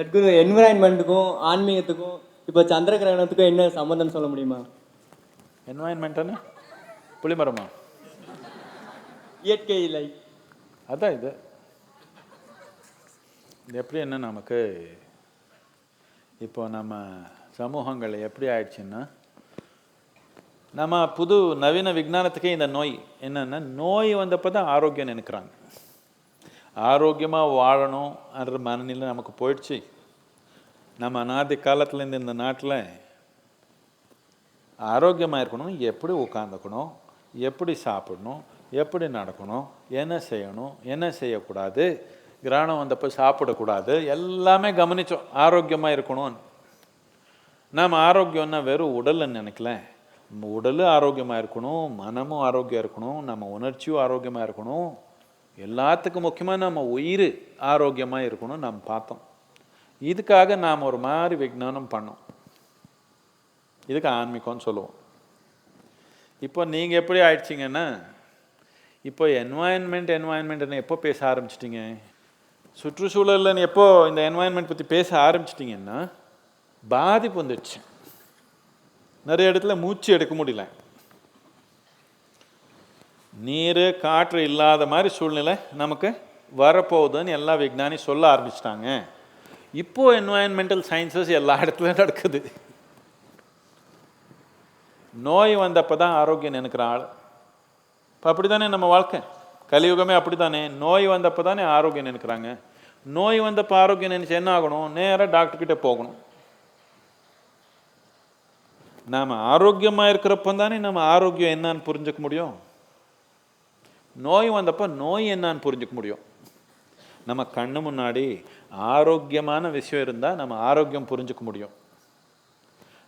சத்குரு என்விரான்மெண்ட்டுக்கும் ஆன்மீகத்துக்கும் இப்போ சந்திர கிரகணத்துக்கும் என்ன சம்மந்தம் சொல்ல முடியுமா? என்வாயன்மெண்ட்டுன்னு புளிமரமா? இயற்கை லைக் அதான் இது. இது எப்படி என்ன நமக்கு? இப்போ நம்ம சமூகங்கள் எப்படி ஆயிடுச்சுன்னா நம்ம புது நவீன விஞ்ஞானத்துக்கே இந்த நோய். என்னன்னா நோய் வந்தப்போ தான் ஆரோக்கியம் நினைக்கிறாங்க. ஆரோக்கியமாக வாழணும்ன்ற மனநிலை நமக்கு போயிடுச்சு. நம்ம அநாதி காலத்துலேருந்து இந்த நாட்டில் ஆரோக்கியமாக இருக்கணும் எப்படி உட்காந்துக்கணும் எப்படி சாப்பிடணும் எப்படி நடக்கணும் என்ன செய்யணும் என்ன செய்யக்கூடாது கிரகணம் வந்தப்போ சாப்பிடக்கூடாது எல்லாமே கவனித்தோம் ஆரோக்கியமாக இருக்கணும்னு. நாம் ஆரோக்கியம்னா வெறும் உடல்னு நினைக்கல. நம்ம உடலும் ஆரோக்கியமாக இருக்கணும் மனமும் ஆரோக்கியம் இருக்கணும் நம்ம உணர்ச்சியும் ஆரோக்கியமாக இருக்கணும். எல்லாத்துக்கும் முக்கியமாக நம்ம உயிர் ஆரோக்கியமாக இருக்கணும்னு நம்ம பார்த்தோம். இதுக்காக நாம் ஒரு மாதிரி விஞ்ஞானம் பண்ணோம். இதுக்கு ஆன்மீகம்னு சொல்லுவோம். இப்போ நீங்கள் எப்படி ஆயிடுச்சிங்கன்னா இப்போ என்வாயன்மெண்ட் என்வாயன்மெண்ட்னு எப்போ பேச ஆரம்பிச்சிட்டிங்க? சுற்றுச்சூழல்னு எப்போ இந்த என்வாயன்மெண்ட் பற்றி பேச ஆரம்பிச்சிட்டிங்கன்னா பாதிப்பு வந்துடுச்சு. நிறைய இடத்துல மூச்சு எடுக்க முடியல. நீர் காற்று இல்லாத மாதிரி சூழ்நிலை நமக்கு வரப்போகுதுன்னு எல்லா விஞ்ஞானி சொல்ல ஆரம்பிச்சிட்டாங்க. இப்போ என்வாயன்மெண்டல் சயின்சஸ் எல்லா இடத்துலையும் நடக்குது. நோய் வந்தப்போ தான் ஆரோக்கியம் நினைக்கிற ஆள். இப்போ அப்படி தானே நம்ம வாழ்க்கை? கலியுகமே அப்படி தானே நோய் வந்தப்போ தானே ஆரோக்கியம் நினைக்கிறாங்க. நோய் வந்தப்போ ஆரோக்கியம் நினைச்சு என்ன ஆகணும்? நேராக டாக்டர்கிட்ட போகணும். நாம் ஆரோக்கியமாக இருக்கிறப்ப தானே நம்ம ஆரோக்கியம் என்னன்னு புரிஞ்சுக்க முடியும்? நோய் வந்தப்போ நோய் என்னான்னு புரிஞ்சுக்க முடியும். நம்ம கண்ணு முன்னாடி ஆரோக்கியமான விஷயம் இருந்தால் நம்ம ஆரோக்கியம் புரிஞ்சுக்க முடியும்.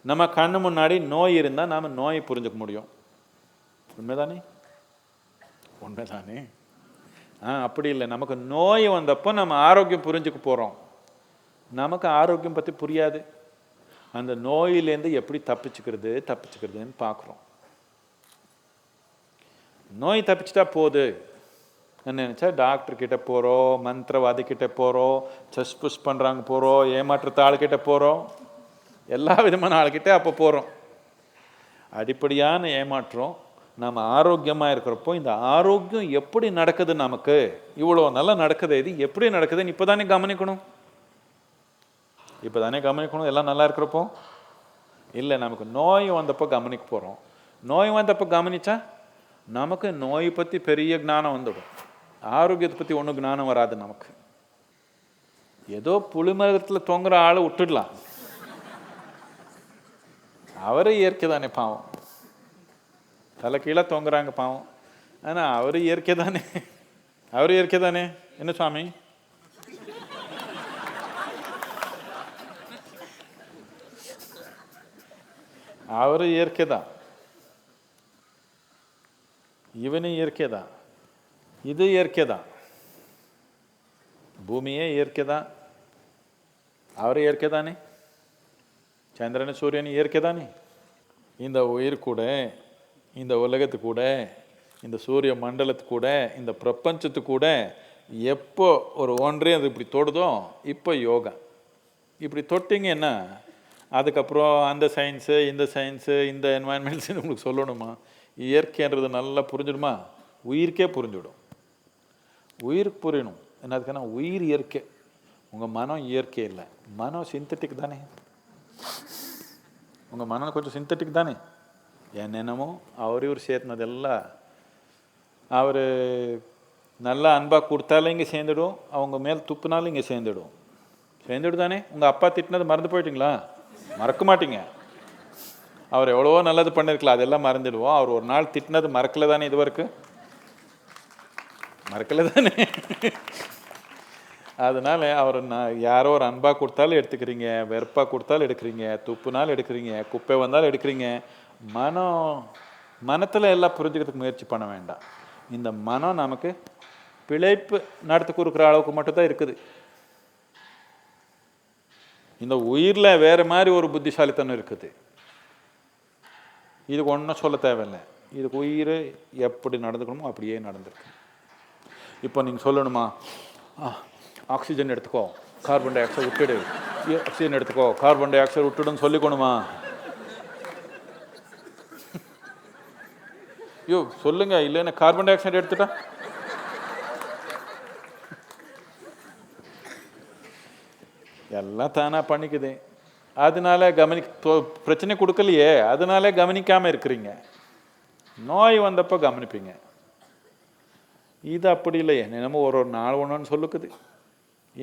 நம்ம கண்ணு முன்னாடி நோய் இருந்தால் நாம் நோயை புரிஞ்சுக்க முடியும். உண்மைதானே? உண்மைதானே? ஆ அப்படி இல்லை. நமக்கு நோய் வந்தப்போ நம்ம ஆரோக்கியம் புரிஞ்சுக்க போகிறோம் நமக்கு ஆரோக்கியம் பற்றி புரியாது. அந்த நோயிலேருந்து எப்படி தப்பிச்சுக்கிறது தப்பிச்சுக்கிறதுன்னு பார்க்குறோம் நோய் தப்பிச்சுட்டா போகுது நினச்சா டாக்டர்கிட்ட போகிறோம் மந்திரவாதி கிட்ட போகிறோம் சஸ் புஷ் பண்ணுறாங்க போகிறோம் ஏமாற்றத்த ஆள்கிட்ட போகிறோம் எல்லா விதமான ஆள்கிட்ட அப்போ போகிறோம் அடிப்படையான ஏமாற்றம் நம்ம ஆரோக்கியமாக இருக்கிறப்போ இந்த ஆரோக்கியம் எப்படி நடக்குது நமக்கு? இவ்வளோ நல்லா நடக்குது இது எப்படி நடக்குதுன்னு இப்போ தானே கவனிக்கணும். இப்போ தானே கவனிக்கணும் எல்லாம் நல்லா இருக்கிறப்போ? இல்லை நமக்கு நோய் வந்தப்போ கவனிக்க போகிறோம் நோய் வந்தப்போ கவனிச்சா நமக்கு நோய் பற்றி பெரிய ஞானம் வந்துடும் ஆரோக்கியத்தை பற்றி ஒன்றும் ஞானம் வராது நமக்கு. ஏதோ புளிமரத்தில் தொங்குற ஆளை விட்டுடலாம். அவரே இயற்கை தானே பாவம். தலை கீழே தொங்குறாங்க பாவம். ஆனால் அவர் இயற்கை தானே அவர் இயற்கை தானே என்ன சுவாமி? அவர் இயற்கை தான் இவனும் இயற்கை தான் இது இயற்கை தான் பூமியே இயற்கை தான் அவர் இயற்கை தானே சந்திரன் சூரியன் இயற்கை தானே இந்த உயிர் கூட இந்த உலகத்து கூட இந்த சூரிய மண்டலத்து கூட இந்த பிரபஞ்சத்து கூட எப்போ ஒரு ஒன்றே அது இப்படி தொடுதோ இப்போ யோகா இப்படி தொட்டிங்கன்னா அதுக்கப்புறம் அந்த சயின்ஸு இந்த சயின்ஸு இந்த என்வாயன்மெண்ட்ஸ் உங்களுக்கு சொல்லணுமா? இயற்கைன்றது நல்லா புரிஞ்சிடுமா? உயிருக்கே புரிஞ்சிடும். உயிருக்கு புரியணும். என்ன அதுக்கான உயிர் இயற்கை. உங்கள் மனம் இயற்கை இல்லை. மனம் சிந்தட்டிக் தானே? உங்கள் மனம் கொஞ்சம் சிந்தட்டிக் தானே? என்னென்னமோ அவர் இவர் சேர்த்துனதெல்லாம் அவர் நல்லா அன்பாக கொடுத்தாலும் இங்கே சேர்ந்துடும். அவங்க மேல் துப்புனாலும் இங்கே சேர்ந்துடும். சேர்ந்துடும் தானே உங்கள் அப்பா திட்டினது மறந்து போயிட்டீங்களா? மறக்க மாட்டீங்க. அவர் எவ்வளவோ நல்லது பண்ணிருக்கலாம் அதெல்லாம் மறந்துடுவோம். அவர் ஒரு நாள் திட்டினது மறக்கல தானே இது வரைக்கும்? மறக்கல தானே அதனால அவர் நான் யாரோ ஒரு அன்பாக கொடுத்தாலும் எடுத்துக்கிறீங்க வெறுப்பாக கொடுத்தாலும் எடுக்கிறீங்க துப்புனாலும் எடுக்கிறீங்க குப்பை வந்தாலும் எடுக்கிறீங்க. மனம் மனத்தில் எல்லாம் புரிஞ்சுக்கிறதுக்கு முயற்சி பண்ண வேண்டாம். இந்த மனம் நமக்கு பிழைப்பு நடத்தி கொடுக்குற அளவுக்கு மட்டும்தான் இருக்குது. இந்த உயிரில் வேறு மாதிரி ஒரு புத்திசாலித்தனம் இருக்குது. இதுக்கு ஒன்றும் சொல்ல தேவையில்லை. இதுக்கு உயிர் எப்படி நடந்துக்கணுமோ அப்படியே நடந்திருக்கு. இப்போ நீங்கள் சொல்லணுமா? ஆக்சிஜன் எடுத்துக்கோ. கார்பன் டை ஆக்சைடு விட்டுடு ஆக்சிஜன் எடுத்துக்கோ. கார்பன் டை ஆக்சைடு விட்டுடுன்னு சொல்லிக்கணுமா? ஐயோ சொல்லுங்க. இல்லைன்னா கார்பன் டை ஆக்சைடு எடுத்துட்டா? எல்லாம் தானாக பண்ணிக்குது. அதனால கவனி பிரச்சனை கொடுக்கலையே. அதனால கவனிக்காமல் இருக்கிறீங்க. நோய் வந்தப்போ கவனிப்பீங்க. இது அப்படி இல்லையே. என்னமோ ஒரு ஒரு நாள் ஒன்றுன்னு சொல்லுக்குது.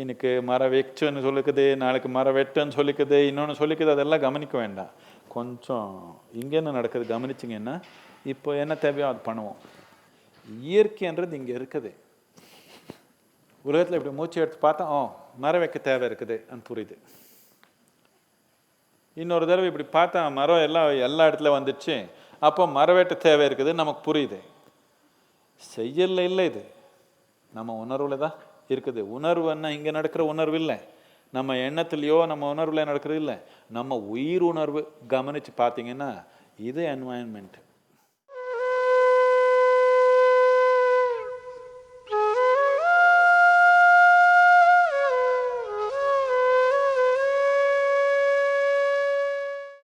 எனக்கு மரம் வெச்சுன்னு சொல்லிக்குது நாளைக்கு மரம் வெட்டுன்னு சொல்லிக்குது இன்னொன்று சொல்லிக்குது அதெல்லாம் கவனிக்க வேண்டாம். கொஞ்சம் இங்கே என்ன நடக்குது? கவனிச்சிங்கன்னா இப்போ என்ன தேவையோ அது பண்ணுவோம். இயற்கைன்றது இங்கே இருக்குது. உலகத்தில் இப்படி மூச்சு எடுத்து பார்த்தா ஓ மரம் வைக்க தேவை இருக்குது புரியுது. இன்னொரு தடவை இப்படி பார்த்தா மரம் எல்லாம் எல்லா இடத்துல வந்துடுச்சு. அப்போ மரம் தேவை இருக்குது நமக்கு புரியுது. செய்யல இல்லை இது. நம்ம உணர்வில் தான் இருக்குது. உணர்வுன்னா இங்கே நடக்கிற உணர்வு இல்லை. நம்ம எண்ணத்துலையோ நம்ம உணர்வில் நடக்கிறது இல்லை. நம்ம உயிர் உணர்வு கவனித்து பார்த்தீங்கன்னா இது என்வாயன்மெண்ட்